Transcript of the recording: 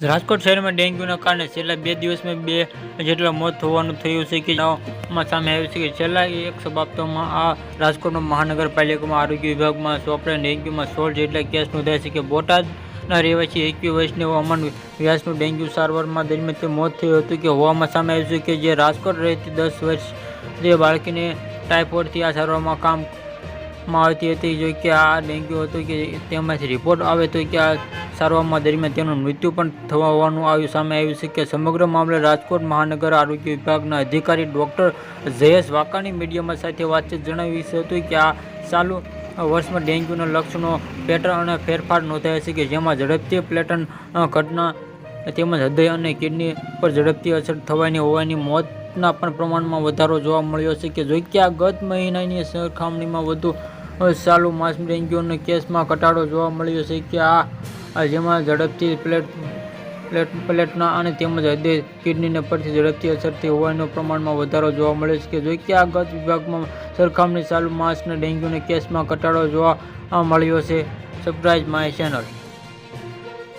રાજકોટ શહેરમાં ડેન્ગ્યુના કારણે છેલ્લા બે દિવસમાં બે જેટલા મોત થવાનું થયું છે કે સામે આવ્યું છે કે છેલ્લા એક સપ્તાહમાં આ રાજકોટમાં મહાનગરપાલિકામાં આરોગ્ય વિભાગમાં ચોપડે ડેન્ગ્યુમાં સોળ જેટલા કેસ નોંધાયા છે કે બોટાદના રહેવાસી એકવીસ વર્ષને અમન વ્યાસનું ડેન્ગ્યુ સારવારમાં દરમિયાન તે મોત થયું હતું કે હોવામાં સામે આવ્યું છે કે જે રાજકોટ રહેતી દસ વર્ષ જે બાળકીને ટાઇફોઇડથી આ સારવારમાં કામ માં આવતી હતી. જો કે આ ડેન્ગ્યુ હતું કે તેમાંથી રિપોર્ટ આવે તો કે આ સારવારમાં દરમિયાન તેનું મૃત્યુ પણ થવા હોવાનું આવ્યું. સામે આવ્યું છે કે સમગ્ર મામલે રાજકોટ મહાનગર આરોગ્ય વિભાગના અધિકારી ડૉક્ટર જયેશ વાકાણી મીડિયામાં સાથે વાતચીત જણાવી હતું કે આ ચાલુ વર્ષમાં ડેન્ગ્યુના લક્ષણો, પેટર્ન અને ફેરફાર નોંધાયા છે કે જેમાં ઝડપથી પ્લેટન ઘટના તેમજ હૃદય અને કિડની પર ઝડપથી અસર થવાની હોવાની મોતના પણ પ્રમાણમાં વધારો જોવા મળ્યો છે કે જો કે આ ગત મહિનાની સરખામણીમાં વધુ ચાલુ માસ ડેન્ગ્યુના કેસમાં ઘટાડો જોવા મળ્યો છે કે આ જેમાં ઝડપથી પ્લેટ પ્લેટ, પ્લેટના અને તેમજ હૃદય, કિડનીને પરથી ઝડપથી અસર થઈ હોવાનો પ્રમાણમાં વધારો જોવા મળે છે કે જોઈ કે આ ગત વિભાગમાં સરખામણી ચાલુ માસના ડેન્ગ્યુના કેસમાં ઘટાડો જોવા મળ્યો છે. Surprise my channel